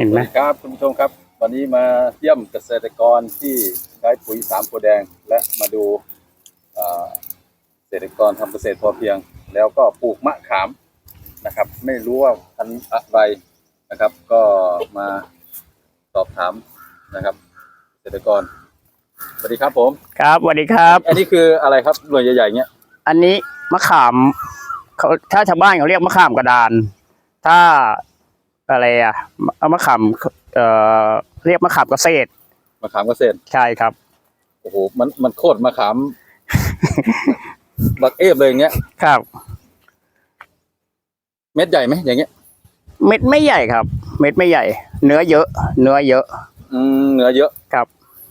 เห็นสไหมวัสดีครับคุณผู้ชมครับ วันนี้มาเยี่ยมเกษตรกรที่ใช้ปุ๋ยสามโพธิ์แดง และมาดูเอ่อเกษตรกรทำเกษตรพอเพียง แล้วก็ปลูกมะขามนะครับ ไม่รู้ว่าพันธุ์อะไรนะครับ ก็มาสอบถามนะครับ เกษตรกรสวัสดีครับผมครับสวัสดีครับ อันนี้คืออะไรครับหน่วยใหญ่ๆเนี้ยอันนี้มะขามเขาถ้าชาวบ้านเขาเรียกมะขามกระดาน ถ้า อะไรอะเอามะขามเอ่อเรียกมะขามเกษตรมะขามเกษตรใช่ครับโอ้โหมันมันโคตรมะขามบักเอฟเลยอย่างเงี้ยครับ เม็ดใหญ่ไหมอย่างเงี้ย เม็ดไม่ใหญ่ครับ เม็ดไม่ใหญ่ เนื้อเยอะ เนื้อเยอะ อืมเนื้อเยอะครับ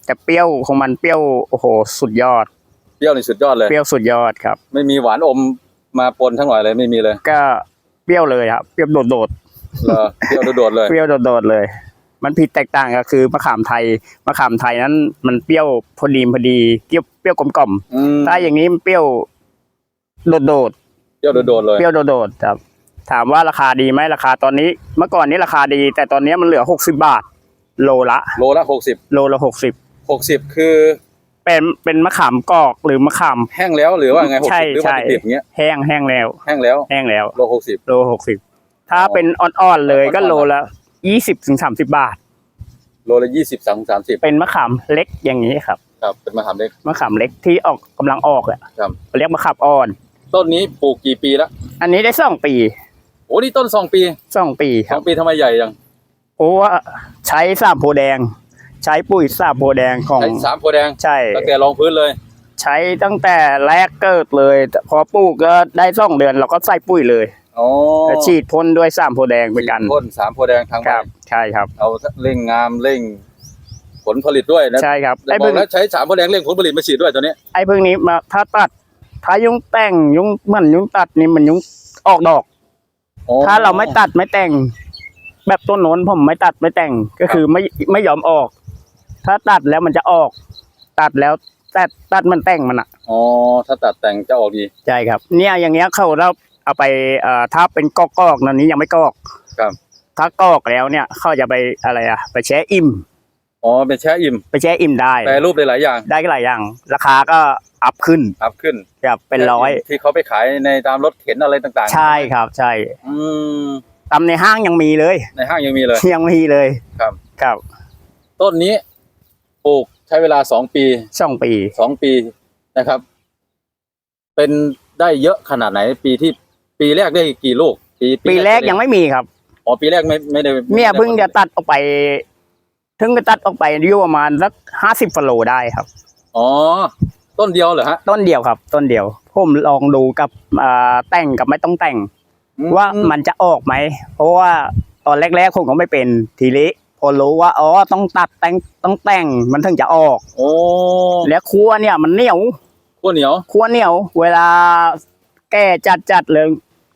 แต่เปรี้ยวของมันเปรี้ยวโอ้โห สุดยอด เปรี้ยวในสุดยอดเลยเปรี้ยวสุดยอดครับ ไม่มีหวานอมมาปนทั้งหน่อยเลยไม่มีเลย ก็เปรี้ยวเลยครับเปรี้ยวโดด เหรอเปรี้ยวโดดๆเลยๆเปรี้ยวโดดๆเลย มันผิดแตกต่างก็คือมะขามไทยมะขามไทยนั้น มันเปรี้ยวพอดีพอดีเปรี้ยวเปรี้ยวกลมกล่อมอืม ถ้าอย่างนี้มันเปรี้ยวโดดโดดเปรี้ยวโดดๆเลยๆเปรี้ยวโดดโดดๆครับ ถามว่าราคาดีไหมราคาตอนนี้ เมื่อก่อนนี้ราคาดี แต่ตอนนี้มันเหลือหกสิบาท โลละ โลละหกสิบโลละหกสิบหกสิบคือเป็นเป็นมะขามกอกหรือมะขาม แห้งแล้วหรือว่าไงหกใช่สิบหรือว่าใช่ดิบๆอย่างเงี้ยแห้งแห้งแล้ว แห้งแล้ว แห้งแล้ว โลหกสิบโลหกสิบ ถ้าอ๋อเป็นอ่อนๆเลยอ่อนๆก็โลละยี่สิบถึงสามสิบาท โลละยี่สิบสามสามสิบเป็นมะขามเล็กอย่างนี้ครับ ครับ เป็นมะขามเล็ก มะขามเล็กที่ออกกำลังออกแหละครับเรียกมะขามอ่อน ต้นนี้ปลูกกี่ปีแล้วอันนี้ได้สองปี โอ้นี่ต้นสองปีสองปีคสอรังบปีทำไมใหญ่ยังเพราะว่าใช้สามโพธิ์แดง ใช้ปุ๋ยสามโพธิ์แดงของใช้สามโพธิ์แดงใช่ตั้งแต่รองพื้นเลย ใช้ตั้งแต่แรกเกิดเลยแต่พอปลูกก็ได้สองเดือนเราก็ใส่ปุ๋ยเลย อ๋อแล้วฉีดพ่นด้วยสามโพธิ์แดงเป็นกันฉีดพ่นสามโพธิ์แดงทางใบครับ ใช่ครับ เอาเร่งงามเร่งผลผลิตด้วยนะใช่ครับแต่ไอ้บอพึ่กงแล้วใช้สามโพธิ์แดงเร่งผลผลิตมาฉีดด้วยตัวนี้ไอ้พึ่งนี้มาถ้าตัดถ้ายุงแต่งยุงเหมือนยุงตัดนี่มันยุงออกดอกอ๋อถ้าเราไม่ตัดไม่แต่ง แบบต้นโน้นผมไม่ตัดไม่แต่งก็คือไม่ไม่ยอมออก ถ้าตัดแล้วมันจะออก ตัดแล้วตัดตัดมันแต่งมันอะอ๋อถ้าตัดแต่งจะออกดีใช่ครับ เนี่ยอย่างเงี้ยเขาเรา เอาไปเอ่อถ้าเป็นกอกกอกๆนั่นนี้ยังไม่กอกครับ ถ้ากอกแล้วเนี่ยเขาจะไปอะไรอะไปแช่อิ่ม อ๋อเป็นแช่อิ่มไปแช่อิ่มได้ แปรรูปได้หลายอย่างได้ก็หลายอย่าง ราคาก็อัพขึ้นอัพขึ้นแบบเป็นร้อยที่เขาไปขายในตามรถเข็นอะไรต่างๆใช่ครับ ใช่อืมตำในห้างยังมีเลย ในห้างยังมีเลย ยังมีเลยครับ ครับต้นนี้ปลูกใช้เวลาสองปีสองปี สองปีนะครับ เป็นได้เยอะขนาดไหนปีที่ ปีแรกได้กี่ลูกปีปีแรกยังไม่มีครับอ๋อปีแรกไม่ไม่ได้เนี่ยไม่ได้เพิ่งจะตัดออกไป ถึงจะตัดออกไปอยู่ประมาณสักห้าสิบฟโลได้ครับอ๋อต้นเดียวเหรอฮะต้นเดียวครับ ต้นเดียวผมลองดูกับอ่าแต่งกับไม่ต้องแต่งอืว่ามันจะออกไหมเพราะว่าตอนแรกๆผมก็ไม่เป็นทีนี้พอรู้ว่าอ๋อต้องตัดแต่งต้องแต่งมันถึงจะออก โอ้แล้วคั่วเนี่ยมันเหนียวข้าวเหนียวคั่วเหนียว เวลาแก่จัดๆเลย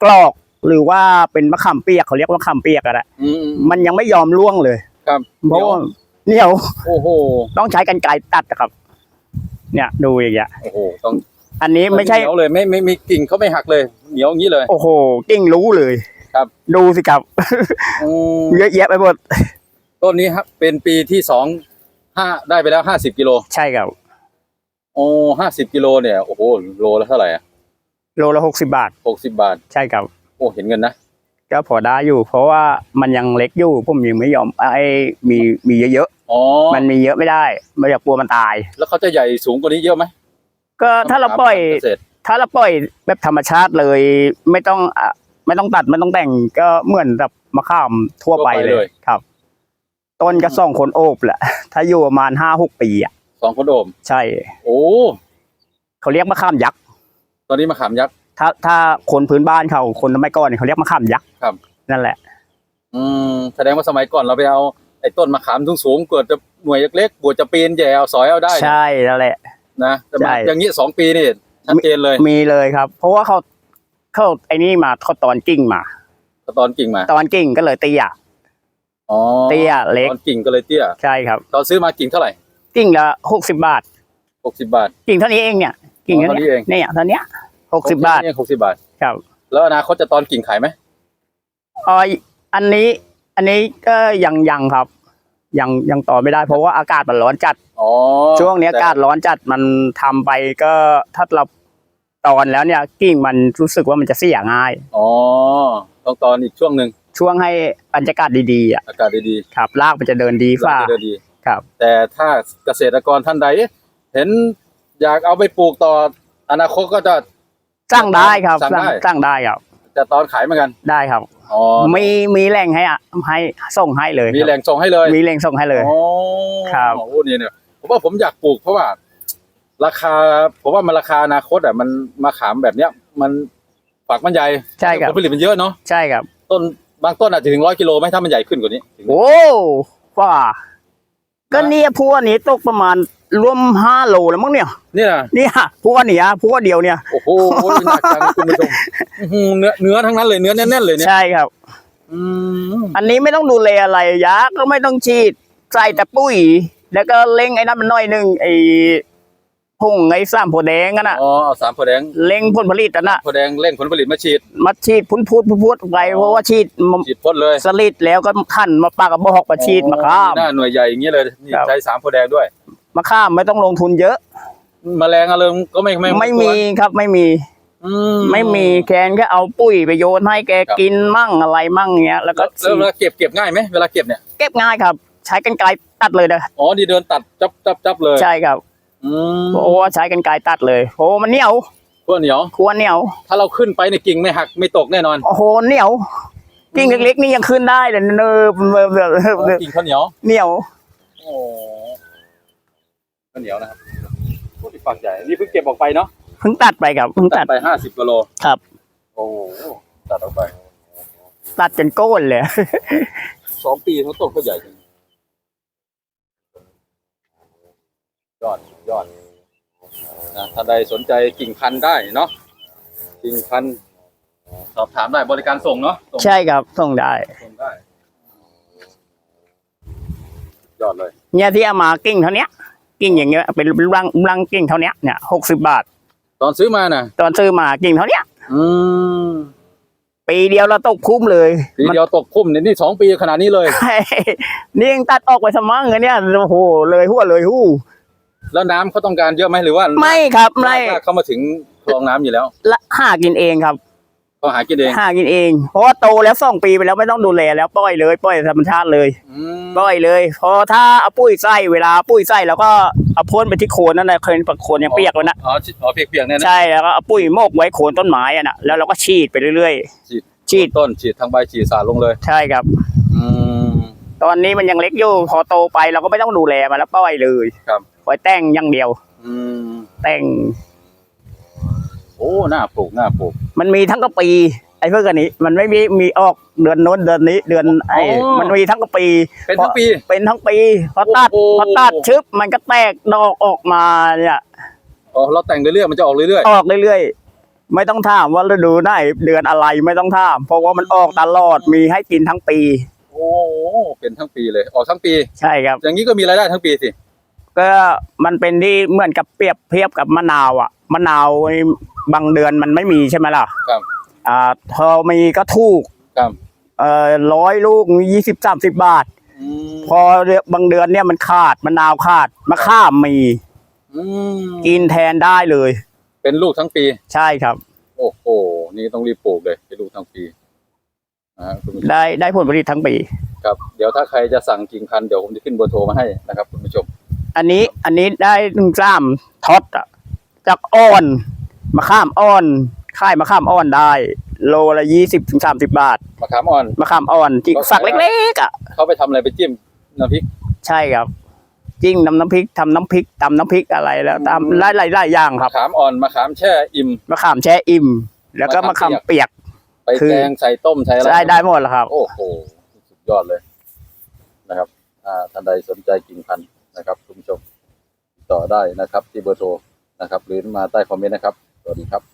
กรอก หรือว่าเป็นมะขามเปียกเขาเรียกว่ามะขามเปียกอะแหละอืมมันยังไม่ยอมร่วงเลย ครับเพราะว่าเหนียวโอ้โหต้องใช้กันไกรตัดอะครับ เนี่ยดูอย่างเงี้ยโอ้โหต้องอันนี้ไม่ใช่ เหนียวเลยไม่ไม่มีกิ่งเขาไม่หักเลย เหนียวอย่างนี้เลย โอ้โหกิ้งรู้เลยครับ ดูสิครับ อืมเยอะแยะไปหมดต้นนี้ครับเป็นปีที่สองห้าได้ไปแล้วห้าสิบกิโลใช่ครับ โอ้ห้าสิบกิโลเนี่ยโอ้โหโลละเท่าไหร่อะ โลละหกสิบาท หกสิบบาท ใช่ครับโอ้เห็นเงินนะ ก็พอได้อยู่ เพราะว่ามันยังเล็กอยู่ผมยังไม่ยอมไอ้มีมีเยอะอ๋อ ๆมันมีเยอะไม่ได้ไม่อยากกลัวมันตาย แล้วเขาจะใหญ่สูงกว่านี้เยอะไหมก็ถ้าเราปล่อย เกษตรถ้าเราปล่อยแบบธรรมชาติเลย ไม่ต้องอะไม่ต้องตัดไม่ต้องแต่งก็เหมือนแบบมะข้ามทั่วไปเลยครับ ต้นก็สองคนโอบแหละ ถ้าอยู่ประมาณห้าหกปีอะสองคนโอม ใช่ โอ้เขาเรียกมะข้ามยักษ์ ตอนนี้มะขามยักษ์ ถ้าถ้าคนพื้นบ้านเขาคนสมัยก่อนเนี่ยเขาเรียกมะขามยักษ์ครับ นั่นแหละ อืมแสดงว่าสมัยก่อนเราไปเอาไอ้ต้นมะขามสูงๆเกิดจะหน่วยเล็กๆบวชจะปีนแย่เอาสอยเอาได้ใช่นั่นแหละ นะแต่มาใช่ อย่างนี้สองปีนี่ชัดเจนเลยมีเลยครับ เพราะว่าเขาเขาไอ้นี่มาเขาตอนกิ่งมา ตอนกิ่งมาตอนกิ่งก็เลยเตี้ย อ๋อเตี้ยเล็ก ตอนกิ่งก็เลยเตี้ยใช่ครับ ตอนซื้อมากิ่งเท่าไหร่กิ่งละหกสิบบาทหกสิบบาท กิ่งเท่านี้เองเนี่ย กิ่งอ๋อเท่าเท่านี้นี้เอง เนี่ยเท่านี้หกสิบบาทหกสิบบาท ครับแล้วอนาคตจะตอนกิ่งขายไหมอ๋ออันนี้ อันนี้ก็ยังยังครับ ยังยังต่อไม่ได้เพราะว่าอากาศมันร้อนจัด อ๋อช่วงนี้อากาศร้อนจัดมันทำไปก็ถ้าเราตอนแล้วเนี่ยกิ่งมันรู้สึกว่ามันจะเสียง่าย อ๋อต้องตอนอีกช่วงหนึ่งช่วงให้บรรยากาศดีๆอะอากาศดีครับรากมันจะเดินดีๆฝ่าเราจะเดินดี ครับ แต่ถ้าเกษตรกรท่านใดเห็น อยากเอาไปปลูกต่ออนาคตก็จะ สร้างได้ครับสั่งได้ สร้างได้ครับ จะตอนขายเหมือนกันได้ครับ อ๋อมีมีแหล่งให้อะให้ส่งให้เลยมีครับแหล่งส่งให้เลยมีแหล่งส่งให้เลยอ๋อครับ โอ้เนี่ยเนี่ยผมว่าผมอยากปลูกเพราะว่า ราคาผมว่ามันราคาอนาคตอะมันมาขามแบบเนี้ย มันฝักมันใหญ่ใช่ครับ ผลผลิตมันเยอะเนาะใช่ครับ ต้นบางต้นอาจจะถึงร้อยกิโลไหมถ้ามันใหญ่ขึ้นกว่านี้ถึง โอ้ว่าก็เนี่ยพวกนี้ตกประมาณ รวมห้าโลแล้วมั้งเนี่ยนี่นะเนี่ยพวกเนี้ยพวกเดียวเนี่ย โอ้โหหนักจังคุณผู้ชมอื้อหือเนื้อเนื้อทั้งนั้นเลยเนื้อแน่นๆเลยเนี่ยใช่ครับ อืมอันนี้ไม่ต้องดูแลอะไรยาก็ไม่ต้องฉีดใส่แต่ปุ๋ย แล้วก็เล็งไอ้นั่นมันหน่อยหนึงไอ้พุ่งไอ้สามโพแดงกันน่ะ อ๋อเอาสามโพธิ์แดงเล็งผลผลิตอันน่ะโพธิ์แดงเร่งผลผลิตมาฉีดมาฉีดพุ่นพูดพุ่นพูดไปเพราะว่าฉีดมาฉีดพ่นเลยสลิดแล้วก็ขั้นมาปากกระบอกมาฉีดมาข้าม หน้าหน่วยใหญ่อย่างนี้เลยนี่ครับ ใช้สามโพธิ์แดงด้วย มาข้ามไม่ต้องลงทุนเยอะแมลงอะไรก็ไม่ไม่ไม่มีครับไม่มีอืไม่มีแคนก็เอาปุ๋ยไปโยนให้แกครับกินมั่งอะไรมั่งเงี้ย แล้วก็แล้วเวลาเก็บเก็บง่ายไหมเวลาเก็บเนี่ยเก็บง่ายครับ ใช้กันไกรตัดเลยนะอ๋อดีเดินตัดจับจับจับเลยใช่ครับอืมเพราะว่าใช้กันไกรตัดเลยโอ้มันเหนียวพวกเหนียวควรเหนียว ถ้าเราขึ้นไปในยกิ่งไม่หักไม่ตกแน่นอนโอ้โหเหนียวกิ่งเล็กๆนี่ยังขึ้นได้เลยเนิบเนิบเนิบเนิบเนิบกิ่งข้าวเหนียวเหนียวโอ้ ข้าวเหนียวนะครับโอ้ที่ฝักใหญ่ นี่เพิ่งเก็บออกไปเนาะเพิ่งตัดไปครับเพิ่งตัตัดดไปห้าสิบกิโล ครับ โอ้โหตัดออกไปตัดจนโก้นเลย สองปีเขาต้นก็ใหญ่จริงยอดยอดนะถ้าใดสนใจกิ่งพันธุ์ได้เนาะกิ่งพันธุ์สอบถามได้บริการส่งเนาะส่ง ใช่ครับส่งได้ส่งได้ยอดเลยเนี่ยที่เอามากิ่งเท่าเนี้ย กิ่งอย่างเงี้ยเป็นรังรังกิ่งเท่าเนี้ยเนี่ยหกสิบบาท ตอนซื้อมาน่ะ ตอนซื้อมากิ่งเท่าเนี้ยอืมปีเดียวเราตกคุ้มเลยปีเดียวตกคุ้มเนี่ยนี่สองปีขนาดนี้เลยนี่ยังตัดออกไปสมั่งเลยเนี่ยโอ้โหเลยหัวเลยหู้แล้วน้ำเขาต้องการเยอะไหมหรือว่า ไม่ครับไม่ลาเข้ามาถึงคลองน้ำอยู่แล้วละหากินเองครับ ก็หากินเองหากินเอง เพราะว่าโตแล้วสองปีไปแล้วไม่ต้องดูแลแล้วปล่อยเลยปล่อยธรรมชาติเลยอืมปล่อยเลยเพอถ้าเอาปุ้ยใส่เวลาปุ้ยใส่แล้วก็เอาพ่นไปที่โคนนั่นแหละเคยปักโคนยังเปียกเลยนะอ๋ออ๋อเปียกๆเนี่ยนะใช่แล้วก็เอาปุ้ยโมกไว้โคนต้นไม้อะนะแล้วเราก็ฉีดไปเรื่อยฉีดๆฉีดต้นฉีดทางใบฉีดสาดลงเลย ใช่ครับอืมตอนนี้มันยังเล็กอยู่พอโตไปเราก็ไม่ต้องดูแลมันแล้วปล่อยเลย ครับปล่อยแต่งอย่างเดียว อืมแต่งโอ้หน้าปลูกหน้าปลูก มันมีทั้งกะปี ไอ้เพื่อนกันนี้ มันไม่มีมีออกเดือนโน้นเดือนนี้เดือนไอ้อ๋อมันมีทั้งกะปีเป็นทั้งปีเป็นทั้งปีพอตัดโอ้โห พอตัดชึบมันก็แตกดอกออกมาเนี่ย อ๋อเราแต่งเรื่อยๆมันจะออกเรื่อยออกเรื่อยๆ ไม่ต้องถามว่าฤดูไหนเดือนอะไรไม่ต้องถาม เพราะว่ามันออกตลอดมีให้กินทั้งปี ๆโอ้เป็นทั้งปีเลยออกทั้งปี ใช่ครับ อย่างนี้ก็มีรายได้ทั้งปีสิก็มันเป็นที่เหมือนกับเปรียบเทียบกับมะนาวอะ มะนาวบางเดือนมันไม่มีใช่ไหมล่ะครับ อ่าพอมีก็ถูกครับ เอ่อร้อยลูกยี่สิบสามสิบบาท อืมพอบางเดือนเนี่ยมันขาดมะนาวขาดมะข้ามมีอืมกินแทนได้เลย เป็นลูกทั้งปี ใช่ครับ โอ้โห นี่ต้องรีบปลูกเลยเป็นลูกทั้งปีนะฮะคุณผู้ชมได้ได้ผลผลิตทั้งปี ครับ เดี๋ยวถ้าใครจะสั่งกิ่งพันธุ์เดี๋ยวผมจะขึ้นเบอร์โทรมาให้นะครับคุณผู้ชม อันนี้อันนี้ได้หนึ่งจ้ามท็อตอะ จากอ่อนมะข้ามอ่อนค่ายมะข้ามอ่อนได้ โลละยี่สิบถึงสามสิบบาทมะขามอ่อน มะขามอ่อนจิกก็ฝักเล็กๆอะเขาไปทำอะไรไปจิ้มน้ำพริก ใช่ครับจิ้งน้ำน้ำพริกทำน้ำพริกตำน้ำพริกอะไรแล้วตามอืมหลายหลายหลายอย่างคมะรับขามอ่อนมะขามแช่อิ่ม มะขามแช่อิ่ม แล้วก็มะมะขาขามมเปีเปียยกกไปคือ แกงใส่ต้มใส่อะไรได้ได้หมดแล้วครับ โอ้โหสุดยอดเลยนะครับอ่าท่านใดสนใจกิ่งพันธุ์นะครับคุณผู้ชมติดต่อได้นะครับ ที่เบอร์โทร นะครับ หรือมาใต้คอมเมนต์นะครับ สวัสดีครับ